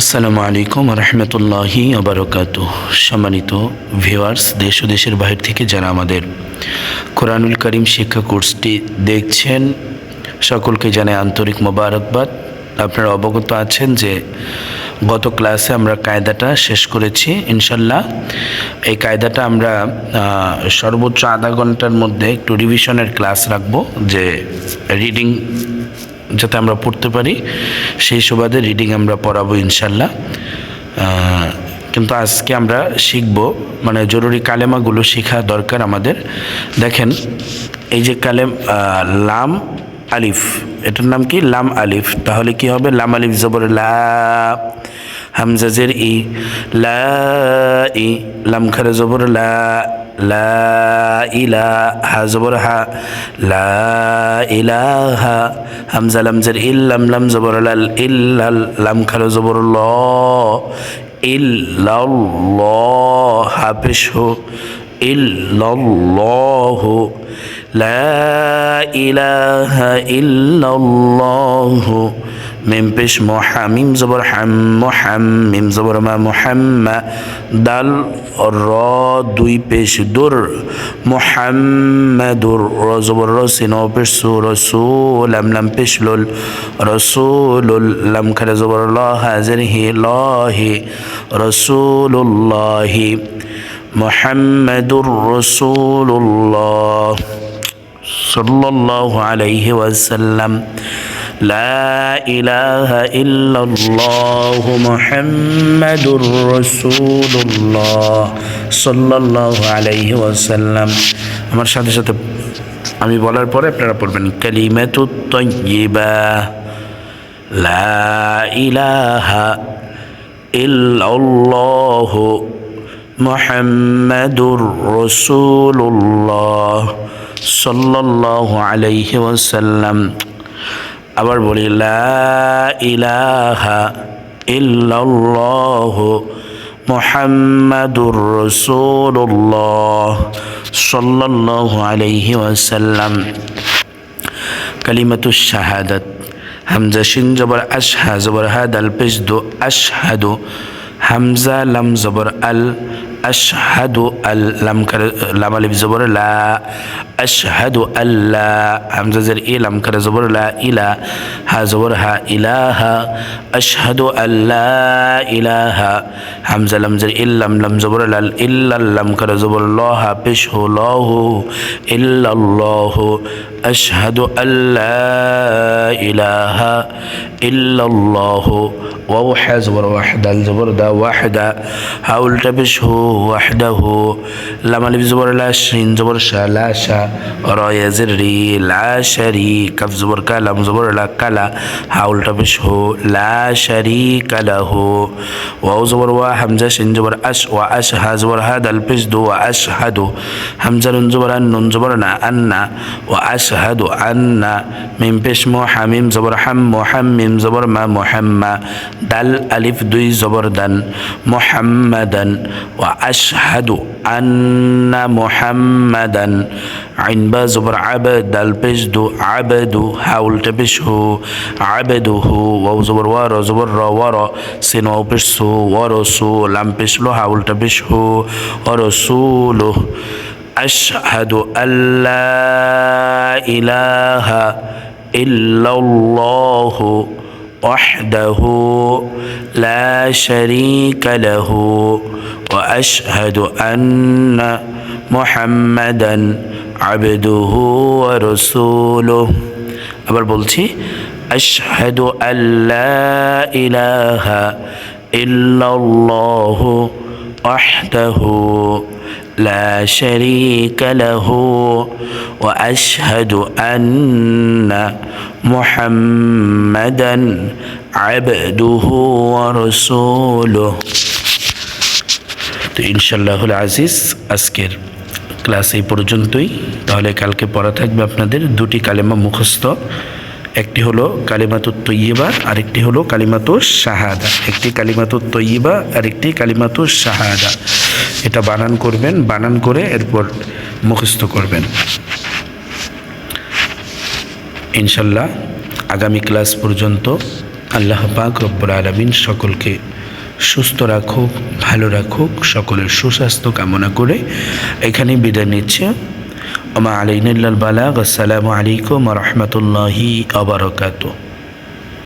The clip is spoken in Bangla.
আসসালামু আলাইকুম রহমতুল্লাহি আবরকাত সম্মানিত ভিওয়ার্স দেশ ও দেশের বাহির থেকে যারা আমাদের কোরআনুল করিম শিক্ষা কোর্সটি দেখছেন, সকলকে জানাই আন্তরিক মোবারকবাদ। আপনারা অবগত আছেন যে গত ক্লাসে আমরা কায়দাটা শেষ করেছি ইনশাল্লাহ এই কায়দাটা আমরা সর্বোচ্চ আধা ঘণ্টার মধ্যে একটু রিভিশনের ক্লাস রাখব, যে রিডিং যাতে আমরা পড়তে পারি, সেই সুবাদে রিডিং আমরা পড়াবো ইনশাল্লাহ। কিন্তু আজকে আমরা শিখব মানে জরুরি কালেমাগুলো শেখা দরকার আমাদের। দেখেন, এই যে কালেম লাম আলিফ, এটার নাম কি? লাম আলিফ। তাহলে কি হবে? লাম আলিফ জবর লা, হামজাজের ই, লা ই, লাম খারে জবর লা লা ইলা হা জবর হা। লা ইলাহা হামজা লামজের ইল লাম জবর লাল ইল্লাল, লাম খারে জবর ল। ইল্লাল্লাহ হাফিস হো ইল্লাল্লাহু লা ইলাহা ইল্লাল্লাহু মিম পেশ মোহা মিম জবর হাম মোহাম মিম জবর মা মোহাম্মা দাল র দুই পেশ দুর মোহাম্মদুর র জবর র সিন পেশ সু রসুল লাম লাম পেশ লুল রসুলুল লাম খারে জবর ল হাজির হি ল হি রসুলুল্লাহি মোহাম্মদুর রসুলুল্লাহ সাল্লাল্লাহু আলাইহি ওয়াসাল্লাম لا إله إلا الله محمد رسول الله صلى الله عليه وسلم আমার সাথে সাথে আমি বলার পরে আপনারা পড়বেন কালিমাতু তয়্যিবা লা ইলাহা ইল্লাল্লাহু মুহাম্মাদুর রাসূলুল্লাহ সাল্লাল্লাহু আলাইহি ওয়াসাল্লাম আবার বলি ইলাহা ইল্লাল্লাহ মুহাম্মাদুর রাসূলুল্লাহ সাল্লাল্লাহু আলাইহি ওয়াসাল্লাম। কালিমাতু শাহাদাত, হামজা শিন জবর আশহা, জবর হাদ আল পেশ দো আশহাদু। হামজা লাম জবর আল আশহাদু আল লাম লাম আলিফ জবর লা আশহাদু আল্লাহ হামজা জের এ লাম কারে জবর লা ইলা হা জবর হা ইলাহা আশহাদু আল্লাহ ইলাহা হামজা লাম জের ইল্লাম লাম জবর লাল ইল্লা লাম কারে জবর লহা পেশ হো লহ ইল্লাল্লাহ আশহাদু আল্লাহ ইলাহা ইল্লাল্লাহ ووحى زبر وحده الزبر دا وحده. هاول تبشه وحده. لما لب زبر لا شين زبر شا لا شا. را يزري لا شريك كف زبر كلام زبر لا كلا. هاول تبشه لا شريك له. واو زبر وا حمزة شين زبر أش وأش ها زبر هذا البجد وأشهد نون زبر أن نون زبر نا أن. وأشهد أن. من بش محمم زبر حم محمم زبر ما محمد دال ألف دوي زبر دن محمدا وأشهد أن محمدا عين با زبر عبد دال بجد عبد حاول تبشه عبده واو زبر وارا زبر را وارا سين واو بشسو ورسول لم بشلو حاول تبشه ورسوله أشهد أن لا إله إلا الله وحده لا شريك له وأشهد أن محمدا عبده ورسوله আবার বলছি أشهد أن لا إله إلا الله وحده لا شريك له واشهد ان محمدا عبده ورسوله তো ইনশাল্লাহ আজিজ আজকের ক্লাস এই পর্যন্তই তাহলে কালকে পড়া থাকবে আপনাদের দুটি কালেমা মুখস্থ একটি হলো কালিমাতু তৈয়বা আরেকটি হলো কালিমাতু শাহাদা একটি কালিমাতু তৈয়বা আরেকটি কালিমাতু শাহাদা এটা বানান করবেন, বানান করে এরপর মুখস্থ করবেন। ইনশাল্লাহ আগামী ক্লাস পর্যন্ত আল্লাহ পাক রব্বুল আলমিন সকলকে সুস্থ রাখুক, ভালো রাখুক, সকলের সুস্বাস্থ্য কামনা করে এখানে বিদায় নিচ্ছে। আমা আলাইনুল্লাল বালাগ, আসসালামু আলাইকুম রহমতুল্লাহি আবরকাত